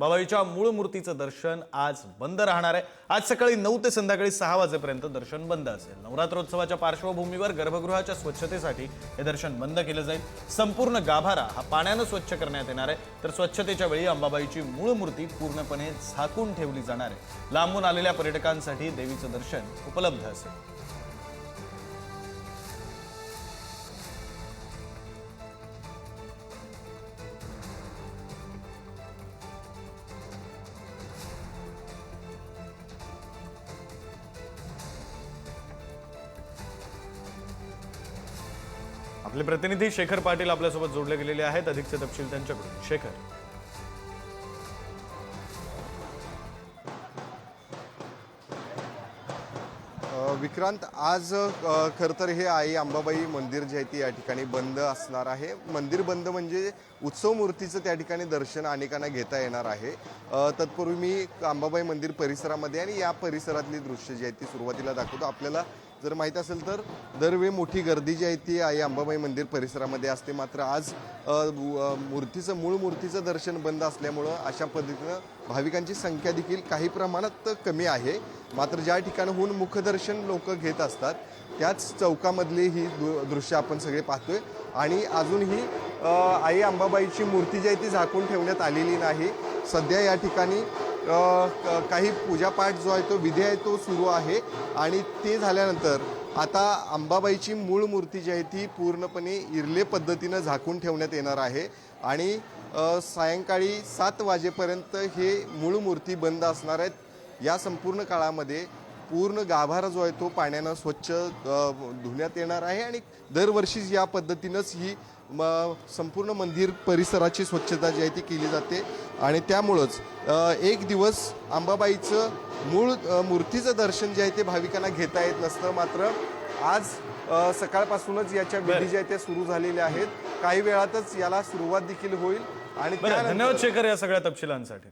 अंबाबाईच्या मूळ मूर्तीचं दर्शन आज बंद राहणार आहे. आज सकाळी नऊ ते संध्याकाळी सहा वाजेपर्यंत दर्शन बंद असेल. नवरात्रोत्सवाच्या पार्श्वभूमीवर गर्भगृहाच्या स्वच्छतेसाठी हे दर्शन बंद केलं जाईल. संपूर्ण गाभारा हा पाण्यानं स्वच्छ करण्यात येणार आहे. तर स्वच्छतेच्या वेळी अंबाबाईची मूळ मूर्ती पूर्णपणे झाकून ठेवली जाणार आहे. लांबून आलेल्या पर्यटकांसाठी देवीचं दर्शन उपलब्ध असेल. आपले प्रतिनिधी शेखर पाटील आपल्यासोबत जोडले गेलेले आहेत. अधिकचे तपशील त्यांच्याकडून. शेखर. विक्रांत आज खरं तर हे आई अंबाबाई मंदिर जे आहे ते या ठिकाणी बंद असणार आहे. मंदिर बंद म्हणजे उत्सव मूर्तीचं त्या ठिकाणी दर्शन अनेकांना घेता येणार आहे. तत्पूर्वी मी अंबाबाई मंदिर परिसरामध्ये आणि या परिसरातली दृश्य जी आहेत ती सुरुवातीला दाखवतो. आपल्याला जर माहीत असेल तर दरवेळी मोठी गर्दी जी आहे ती आई अंबाबाई मंदिर परिसरामध्ये असते. मात्र आज मूर्तीचं मूळ मूर्तीचं दर्शन बंद असल्यामुळं अशा पद्धतीनं भाविकांची संख्या देखील काही प्रमाणात कमी आहे. मात्र ज्या ठिकाणाहून मुखदर्शन लोक घेत असतात त्याच चौकामधली ही दृ- दृश्य आपण सगळे पाहतोय. आणि अजूनही आई अंबाबाईची मूर्ती जी आहे ती झाकून ठेवण्यात आलेली नाही. सध्या या ठिकाणी काही पूजापाठ जो आहे तो विधी आहे तो सुरू आहे. आणि ते झाल्यानंतर आता अंबाबाईची मूळ मूर्ती जी आहे ती पूर्णपणे इरले पद्धतीनं झाकून ठेवण्यात येणार आहे. आणि सायंकाळी सात वाजेपर्यंत हे मूळ मूर्ती बंद असणार आहेत. या संपूर्ण काळामध्ये पूर्ण गाभारा जो आहे तो पाण्यानं स्वच्छ धुण्यात येणार आहे आणि दरवर्षीच या पद्धतीनंच ही म संपूर्ण मंदिर परिसराची स्वच्छता जी आहे ती केली जाते. आणि त्यामुळंच एक दिवस अंबाबाईचं मूळ मूर्तीचं दर्शन जे आहे ते भाविकांना घेता येत नसतं. मात्र आज सकाळपासूनच याच्या विधी ज्या त्या सुरू झालेल्या आहेत. काही वेळातच याला सुरुवात देखील होईल आणि धन्यवाद शेखर या सगळ्या तपशिलांसाठी.